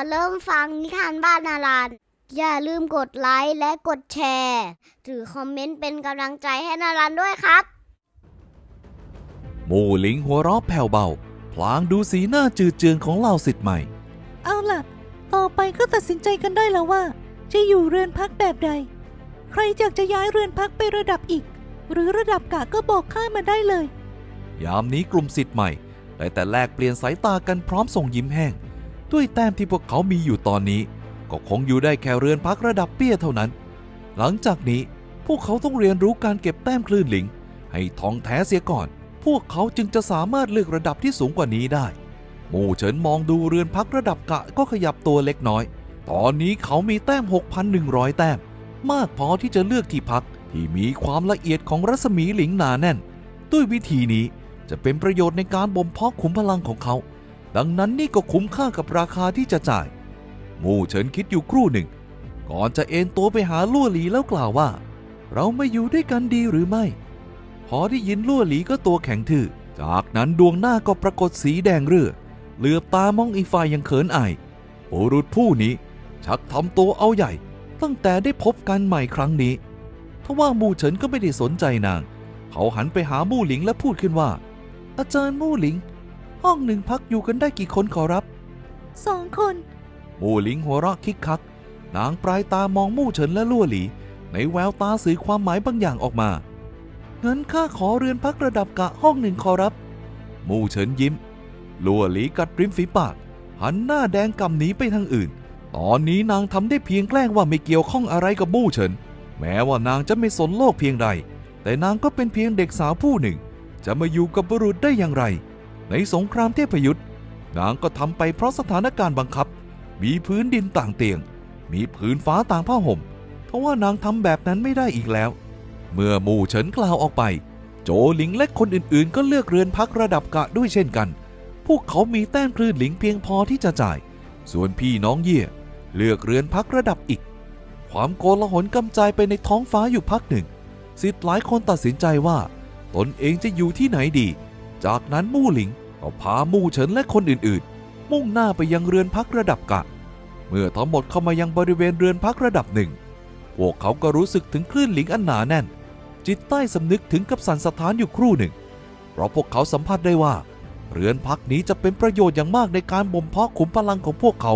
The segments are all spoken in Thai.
อนเริ่มฟังนิทานบ้านนารันอย่าลืมกดไลค์และกดแชร์หรือคอมเมนต์เป็นกำลังใจให้นารันด้วยครับหมู่หลิงหัวเราะแผ่วเบา พลางดูสีหน้าจืดเจือนของเหล่าสิทธิ์ใหม่ เอาล่ะ ต่อไปก็ตัดสินใจกันได้แล้วว่า จะอยู่เรือนพักแบบใด ใครอยากจะย้ายเรือนพักไประดับอีก หรือระดับกะก็บอกข้ามาได้เลย ยามนี้กลุ่มสิทธิ์ใหม่ได้แต่แลกเปลี่ยนสายตากันพร้อมส่งยิ้มแห้ง ด้วยแต้มที่พวกเขามีอยู่ตอนนี้ ก็คงอยู่ได้แค่เรือนพักระดับเปี้ยเท่านั้น หลังจากนี้พวกเขาต้องเรียนรู้การเก็บแต้มคลื่นหลิง ให้ท้องแท้เสียก่อน พวกเขาจึงจะสามารถเลือกระดับที่สูงกว่านี้ได้ หมู่เฉินมองดูเรือนพักระดับกะก็ขยับตัวเล็กน้อย ตอนนี้เขามีแต้ม 6,100 แต้ม มากพอที่จะเลือกที่พักที่มีความละเอียดของรัศมีหลิงหนาแน่น ด้วยวิธีนี้จะเป็นประโยชน์ในการบ่มเพาะขุมพลังของเขา ดังนั้นนี่ก็คุ้มค่ากับราคาที่จะจ่ายหมู่เฉินคิดอยู่ครู่หนึ่ง ก่อนจะเอนตัวไปหาลั่วหลีแล้วกล่าวว่า เรามาอยู่ด้วยกันดีหรือไม่ พอได้ยินลั่วหลีก็ตัวแข็งทื่อ จากนั้นดวงหน้าก็ปรากฏสีแดงเรือเหลือบตามองอีฝ่ายยังเขินอายบุรุษผู้นี้ ชักทำตัวเอาใหญ่ ตั้งแต่ได้พบกันใหม่ครั้งนี้ทว่ามู่เฉินก็ไม่ได้สนใจนาง เขาหันไปหามู่หลิงและพูดขึ้นว่า อาจารย์มู่หลิง ห้องหนึ่งพักอยู่กันได้กี่คนขอรับ สองคนมู่หลิงหัวเราะคิกคัก นางปลายตามองมู่เฉินและลั่วหลี ในแววตาสื่อความหมายบางอย่างออกมางั้นข้าขอเรือนพักระดับกะห้องหนึ่งขอรับ มู่เฉินยิ้มลั่วหลีกัดริมฝีปาก หันหน้าแดงกำหนีไปทางอื่น ตอนนี้นางทำได้เพียงแกล้งว่าไม่เกี่ยวข้องอะไรกับมู่เฉิน แม้ว่านางจะไม่สนโลกเพียงใด แต่นางก็เป็นเพียงเด็กสาวผู้หนึ่ง จะมาอยู่กับบุรุษได้อย่างไร ในสงครามเทพยุทธ์นางก็ทำไปเพราะสถานการณ์บังคับ มีพื้นดินต่างเตียง มีพื้นฟ้าต่างผ้าห่ม เพราะว่านางทำแบบนั้นไม่ได้อีกแล้ว เมื่อหมู่เฉินกล่าวออกไป โจหลิงและคนอื่นๆ ก็เลือกเรือนพักระดับกะด้วยเช่นกัน พวกเขามีแต้มคลื่นหลิงเพียงพอที่จะจ่าย ส่วนพี่น้องเย่เลือกเรือนพักระดับอีก ความโกลาหลกำจายไปในท้องฟ้าอยู่พักหนึ่งสิทธิ์หลายคนตัดสินใจว่า ตนเองจะอยู่ที่ไหนดี จากนั้นมู่หลิง ก็พามู่เฉินและคนอื่นๆ มุ่งหน้าไปยังเรือนพักระดับกะ เมื่อทั้งหมดเข้ามายังบริเวณเรือนพักระดับหนึ่ง พวกเขาก็รู้สึกถึงคลื่นหลิงอันหนาแน่น จิตใต้สำนึกถึงกับสันสะท้านอยู่ครู่หนึ่ง เพราะพวกเขาสัมผัสได้ว่า เรือนพักนี้จะเป็นประโยชน์อย่างมากในการบ่มเพาะขุมพลังของพวกเขา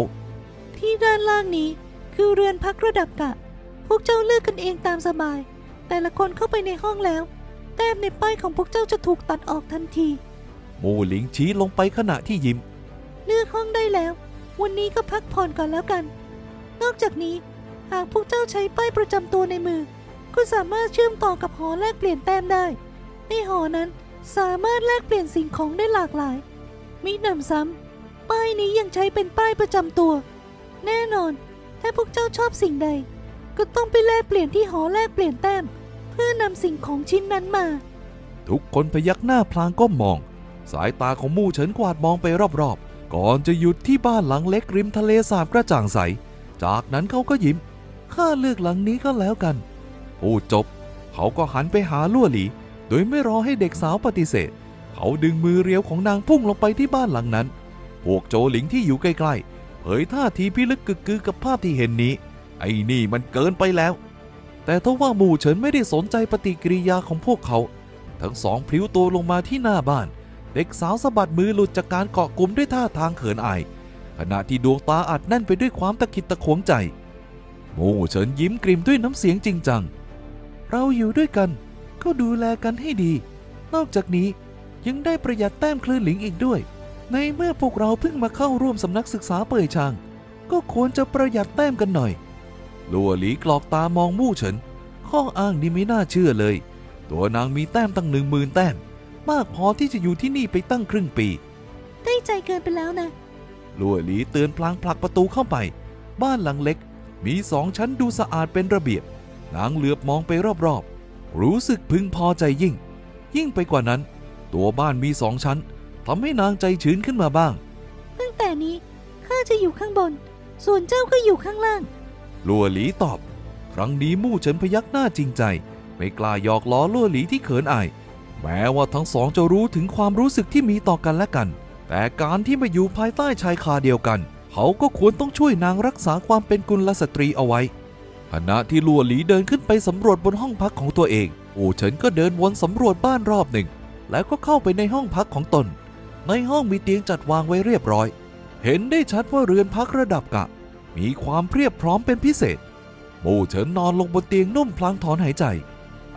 ที่ด้านล่างนี้คือเรือนพักระดับกะ พวกเจ้าเลือกกันเองตามสบาย แต่ละคนเข้าไปในห้องแล้ว แต้มในป้ายของพวกเจ้าจะถูกตัดออกทันที มู่หลิงชี้ลงไปขณะที่ยิ้ม เลือกห้องได้แล้ว วันนี้ก็พักผ่อนก่อนแล้วกัน นอกจากนี้หากพวกเจ้าใช้ป้ายประจำตัวในมือ ก็สามารถเชื่อมต่อกับหอแลกเปลี่ยนแต้มได้ ในหอนั้นสามารถแลกเปลี่ยนสิ่งของได้หลากหลาย มิหนำซ้ำป้ายนี้ยังใช้เป็นป้ายประจำตัว แน่นอน ถ้าพวกเจ้าชอบสิ่งใด ก็ต้องไปแลกเปลี่ยนที่หอแลกเปลี่ยนแต้ม เพื่อนำสิ่งของชิ้นนั้นมา ทุกคนพยักหน้าพลางก้มมอง สายตาของมู่เฉินกวาดมองไปรอบๆ ก่อนจะหยุดที่บ้านหลังเล็กริมทะเลสาบกระจ่างใส จากนั้นเขาก็ยิ้ม ข้าเลือกหลังนี้ก็แล้วกัน พูดจบ เขาก็หันไปหาลั่วหลี โดยไม่รอให้เด็กสาวปฏิเสธ เขาดึงมือเรียวของนางพุ่งลงไปที่บ้านหลังนั้น พวกโจหลิงที่อยู่ใกล้ๆ เผยท่าทีพิลึกกึกกือกับภาพที่เห็นนี้ ไอ้นี่มันเกินไปแล้ว แต่ทว่าหมู่เฉินไม่ได้สนใจปฏิกิริยาของพวกเขา ทั้งสองพลิ้วตัวลงมาที่หน้าบ้าน เด็กสาวสะบัดมือหลุดจากการเกาะกลุ่มด้วยท่าทางเขินอาย ขณะที่ดวงตาอัดแน่นไปด้วยความตะขิดตะขวงใจหมู่เฉินยิ้มกริมด้วยน้ำเสียงจริงจัง เราอยู่ด้วยกัน ก็ดูแลกันให้ดี นอกจากนี้ยังได้ประหยัดแต้มคลื่นหลิงอีกด้วย ในเมื่อพวกเราเพิ่งมาเข้าร่วมสำนักศึกษาเป่ยชาง ก็ควรจะประหยัดแต้มกันหน่อย ลัวหลีกรอกตามองมู่เฉิน ข้ออ้างนี้ไม่น่าเชื่อเลย ตัวนางมีแต้มตั้งหนึ่งหมื่นแต้ม มากพอที่จะอยู่ที่นี่ไปตั้งครึ่งปี ได้ใจเกินไปแล้วนะลัวหลีเตือนพลางผลักประตูเข้าไป บ้านหลังเล็ก มีสองชั้นดูสะอาดเป็นระเบียบ นางเหลือบมองไปรอบๆ รู้สึกพึงพอใจยิ่ง ยิ่งไปกว่านั้น ตัวบ้านมีสองชั้นทำให้นางใจชื้นขึ้นมาบ้าง ตั้งแต่นี้ข้าจะอยู่ข้างบน ส่วนเจ้าก็อยู่ข้างล่าง ลัวหลีตอบ ครั้งนี้มู่เฉินพยักหน้าจริงใจ ไม่กล้าหยอกล้อลัวหลีที่เขินอาย แม้ว่าทั้งสองจะรู้ถึงความรู้สึกที่มีต่อกันและกัน แต่การที่มาอยู่ภายใต้ชายคาเดียวกัน เขาก็ควรต้องช่วยนางรักษาความเป็นกุลสตรีเอาไว้ขณะที่ลัวหลีเดินขึ้นไปสำรวจบนห้องพักของตัวเองอูเฉินก็เดินวนสำรวจบ้านรอบหนึ่ง แล้วก็เข้าไปในห้องพักของตน ในห้องมีเตียงจัดวางไว้เรียบร้อย เห็นได้ชัดว่าเรือนพักระดับกะ มีความเพียบพร้อมเป็นพิเศษ มู่เฉินนอนลงบนเตียงนุ่มพลางถอนหายใจ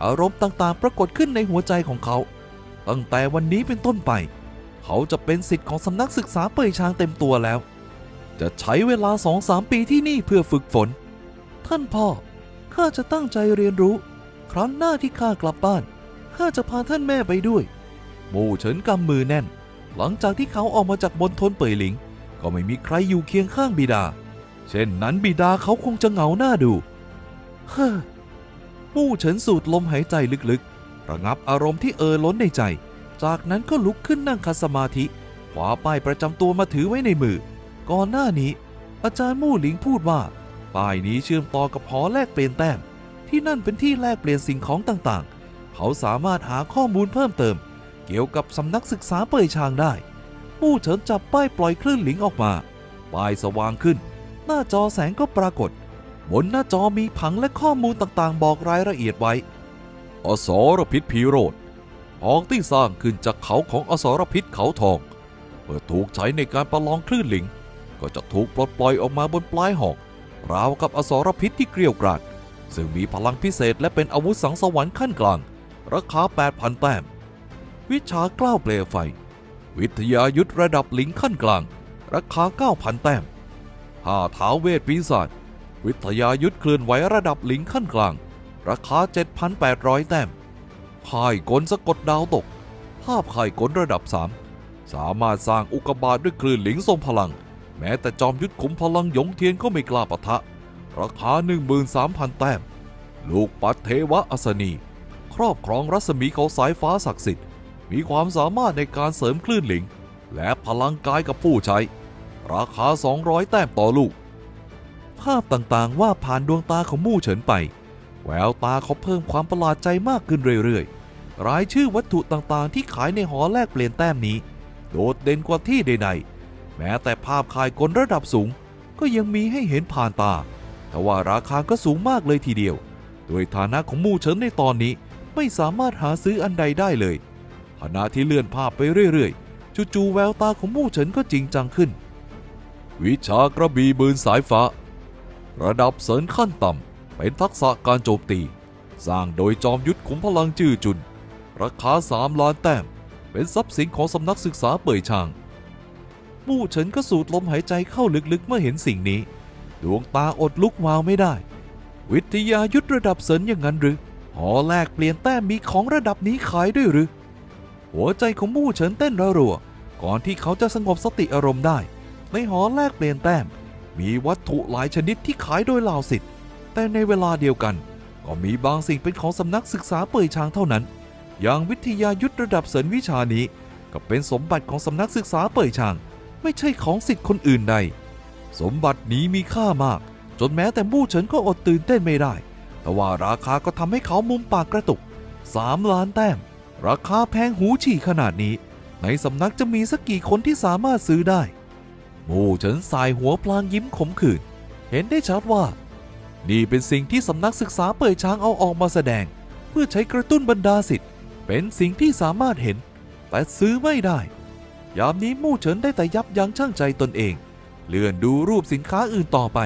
อารมณ์ต่างๆ ปรากฏขึ้นในหัวใจของเขา ตั้งแต่วันนี้เป็นต้นไป เขาจะเป็นสิทธิ์ของสำนักศึกษาเปยชางเต็มตัวแล้ว จะใช้เวลาสองสามปีที่นี่เพื่อฝึกฝน ท่านพ่อ ข้าจะตั้งใจเรียนรู้ ครั้งหน้าที่ข้ากลับบ้าน ข้าจะพาท่านแม่ไปด้วยหมู่เฉินกำมือแน่น หลังจากที่เขาออกมาจากบนทนเปยหลิง ก็ไม่มีใครอยู่เคียงข้างบิดา เช่นนั้นบิดาเขาคงจะเหงาหน้าดู เฮ้อ มู่เฉินสูดลมหายใจลึกๆ ระงับอารมณ์ที่เอ่อล้นในใจ จากนั้นก็ลุกขึ้นนั่งคัดสมาธิคว้าป้ายประจำตัวมาถือไว้ในมือ ก่อนหน้านี้ อาจารย์มู่หลิงพูดว่าป้ายนี้เชื่อมต่อกับหอแลกเปลี่ยนแต้ม ที่นั่นเป็นที่แลกเปลี่ยนสิ่งของต่างๆ เขาสามารถหาข้อมูลเพิ่มเติม เกี่ยวกับสำนักศึกษาเป่ยชางได้ มู่เฉินจับป้ายปล่อยคลื่นหลิงออกมาป้ายสว่างขึ้น หน้าจอแสงก็ปรากฏ บนหน้าจอมีผังและข้อมูลต่างๆ บอกรายละเอียดไว้ อสรพิษพีโรธหอกที่สร้างขึ้นจากเขาของอสรพิษเขาทอง เมื่อถูกใช้ในการประลองคลื่นหลิง ก็จะถูกปลดปล่อยออกมาบนปลายหอก ราวกับอสรพิษที่เกลียวกราด ซึ่งมีพลังพิเศษและเป็นอาวุธสังสวรรค์ขั้นกลาง ราคา 8,000 แต้ม วิชากล้าวเปลวไฟ วิทยายุทธระดับลิงขั้นกลาง ราคา 9,000 แต้มห้าเท้าเวทปีศาจ วิทยายุทธเคลื่อนไหวระดับหลิงขั้นกลาง ราคา 7,800 แต้มข่ายกลสะกดดาวตก ภาพข่ายกลระดับ 3 สามารถสร้างอุกบาตด้วยคลื่นหลิงทรงพลัง แม้แต่จอมยุทธขุมพลังหยงเทียนก็ไม่กล้าปะทะ ราคา 13,000 แต้ม ลูกปัดเทวะอัศนี ครอบครองรัศมีของสายฟ้าศักดิ์สิทธิ์ มีความสามารถในการเสริมคลื่นหลิง และพลังกายกับผู้ใช้ ราคา 200 แต้มต่อลูก ภาพต่างๆ ว่าผ่านดวงตาของมู่เฉินไป แววตาเขาเพิ่มความประหลาดใจมากขึ้นเรื่อยๆ รายชื่อวัตถุต่างๆ ที่ขายในหอแลกเปลี่ยนแต้มนี้ โดดเด่นกว่าที่ใดๆ แม้แต่ภาพขายกลระดับสูง ก็ยังมีให้เห็นผ่านตาแต่ว่าราคาก็สูงมากเลยทีเดียว โดยฐานะของมู่เฉินในตอนนี้ไม่สามารถหาซื้ออันใดได้เลยขณะที่เลื่อนภาพไปเรื่อยๆ จู่ๆแววตาของมู่เฉินก็จริงจังขึ้น วิชากระบี่บืนสายฟ้า ระดับเสริญขั้นต่ำ เป็นทักษะการโจมตี สร้างโดยจอมยุทธขุมพลังจื้อจุน ราคา3ล้านแต้ม เป็นทรัพย์สินของสำนักศึกษาเป่ยชาง มู่เฉินก็สูดลมหายใจเข้าลึกๆเมื่อเห็นสิ่งนี้ ดวงตาอดลุกวาวไม่ได้ วิทยายุทธระดับเสริญอย่างนั้นหรือหอแลกเปลี่ยนแต้มมีของระดับนี้ขายด้วยหรือ หัวใจของมู่เฉินเต้นระรัวก่อนที่เขาจะสงบสติอารมณ์ได้ ในหอแลกเปลี่ยนแต้ม มีวัตถุหลายชนิดที่ขายโดยเหล่าสิทธิ์แต่ในเวลาเดียวกัน ก็มีบางสิ่งเป็นของสำนักศึกษาเป่ยชางเท่านั้น อย่างวิทยายุทธระดับเสริญวิชานี้ ก็เป็นสมบัติของสำนักศึกษาเป่ยชาง ไม่ใช่ของสิทธิ์คนอื่นใด สมบัตินี้มีค่ามาก จนแม้แต่มู่เฉินก็อดตื่นเต้นไม่ได้ แต่ว่าราคาก็ทำให้เขามุมปากกระตุก3ล้านแต้ม ราคาแพงหูฉี่ขนาดนี้ ในสำนักจะมีสักกี่คนที่สามารถซื้อได้ มู่เฉินสายหัวพลางยิ้มขมขื่นเห็นได้ชัดว่า นี่เป็นสิ่งที่สำนักศึกษาเปิดช้างเอาออกมาแสดง เพื่อใช้กระตุ้นบรรดาสิทธิ์เป็นสิ่งที่สามารถเห็น แต่ซื้อไม่ได้ ยามนี้มู่เฉินได้แต่ยับยั้งชั่งใจตนเอง เลื่อนดูรูปสินค้าอื่นต่อไป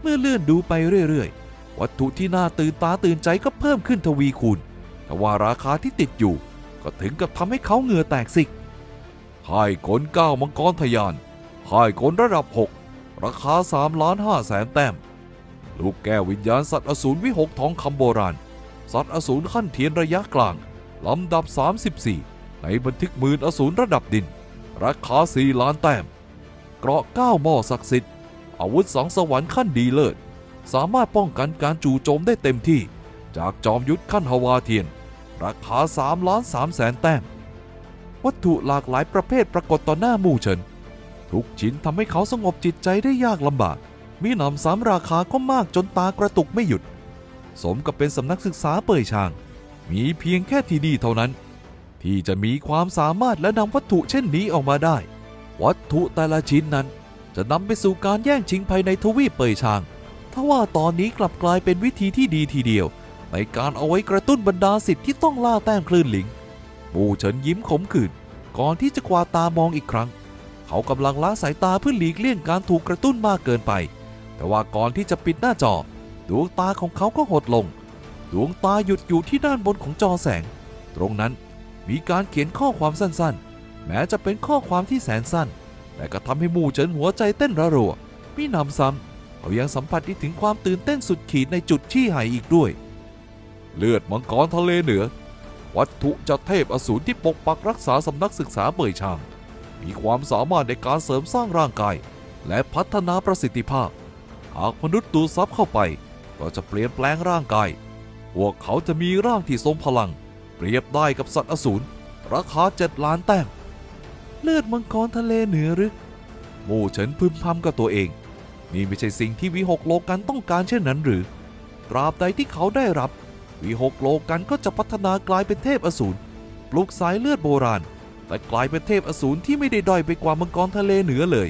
เมื่อเลื่อนดูไปเรื่อยๆ วัตถุที่น่าตื่นตาตื่นใจก็เพิ่มขึ้นทวีคูณแต่ว่าราคาที่ติดอยู่ ก็ถึงกับทำให้เขาเหงื่อแตกสิกค่ายกลเก้าวมังกรทยาน ค่ายกลระดับ 6 ราคา3ล้าน5แสนแต้ม ลูกแก้ววิญญาณสัตว์อสูรวิหกทองคำโบราณ สัตว์อสูรขั้นเทียนระยะกลาง ลำดับ 34 ในบันทึกหมื่นอสูรระดับดิน ราคา 4 ล้านแต้ม เกราะ9หม้อศักดิ์สิทธิ์ อาวุธสองสวรรค์ขั้นดีเลิศ สามารถป้องกันการจู่โจมได้เต็มที่ จากจอมยุทธขั้นฮวาเทียน ราคา3ล้าน3แสนแต้ม วัตถุหลากหลายประเภทปรากฏต่อหน้ามู่เฉิน ทุกชิ้นทำให้เขาสงบจิตใจได้ยากลำบาก มีหนำซ้ำราคาก็มากจนตากระตุกไม่หยุด สมกับเป็นสำนักศึกษาเป่ยชาง มีเพียงแค่ที่ดีเท่านั้น ที่จะมีความสามารถและนำวัตถุเช่นนี้ออกมาได้ วัตถุแต่ละชิ้นนั้น จะนำไปสู่การแย่งชิงภายในทวีปเปยชางทว่าตอนนี้กลับกลายเป็นวิธีที่ดีทีเดียว ในการเอาไว้กระตุ้นบรรดาสิทธิ์ที่ต้องล่าแต้มคลื่นหลิงปูเฉินยิ้มขมขื่นก่อนที่จะกวาดตามองอีกครั้ง เขากำลังล้าสายตาเพื่อหลีกเลี่ยงการถูกกระตุ้นมากเกินไป แต่ว่าก่อนที่จะปิดหน้าจอ ดวงตาของเขาก็หดลง ดวงตาหยุดอยู่ที่ด้านบนของจอแสง ตรงนั้นมีการเขียนข้อความสั้นๆ แม้จะเป็นข้อความที่แสนสั้น แต่ก็ทำให้หมู่เฉินหัวใจเต้นระรัวมิหนำซ้ำเขายังสัมผัสได้ถึงความตื่นเต้นสุดขีดในจุดที่หายอีกด้วย เลือดมังกรทะเลเหนือ วัตถุจาเทพอสูรที่ปกปักรักษาสำนักศึกษาเบยชาง มีความสามารถในการเสริมสร้างร่างกาย และพัฒนาประสิทธิภาพ หากมนุษย์ดูดซับเข้าไป ก็จะเปลี่ยนแปลงร่างกาย พวกเขาจะมีร่างที่ทรงพลัง เปรียบได้กับสัตว์อสูรราคาเจ็ดล้านแต้ม เลือดมังกรทะเลเหนือหรือมู่เฉินพึมพำกับตัวเอง นี่ไม่ใช่สิ่งที่วิหกโลกันต้องการเช่นนั้นหรือ ตราบใดที่เขาได้รับ วิหกโลกันก็จะพัฒนากลายเป็นเทพอสูรปลุกสายเลือดโบราณ แต่กลายเป็นเทพอสูรที่ไม่ได้ด้อยไปกว่ามังกรทะเลเหนือเลย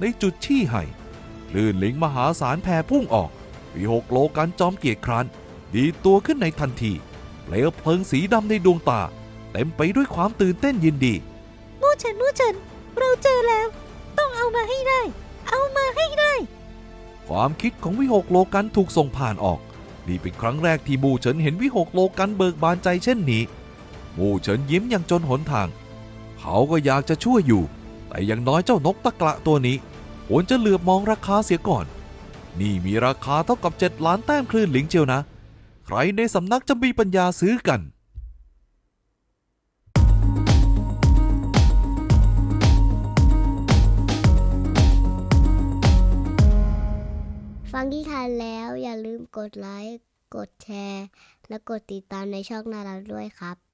ในจุดชี้ไห่คลื่นลิงมหาศาลแผ่พุ่งออกวิหกโลกันจอมเกียรติคร้านดีดตัวขึ้นในทันทีเปลวเพลิงสีดำในดวงตา เต็มไปด้วยความตื่นเต้นยินดี มู่เฉินมู่เฉินเราเจอแล้ว ต้องเอามาให้ได้ เอามาให้ได้ ความคิดของวิหกโลกันถูกส่งผ่านออก นี่เป็นครั้งแรกที่หมู่เฉินเห็นวิหกโลกันเบิกบานใจเช่นนี้หมู่เฉินยิ้มอย่างจนหนทาง เขาก็อยากจะช่วยอยู่ แต่อยังน้อยเจ้านกตะกระตัวนี้ควรจะเหลือบมองราคาเสียก่อน นี่มีราคาเท่ากับ7ล้านแต้มคลื่นหลิงเจียวนะ ใครในสำนักจะมีปัญญาซื้อกันฟังที่ทานแล้วอย่าลืมกดไลค์ กดแชร์ และกดติดตามในช่องนาราด้วยครับ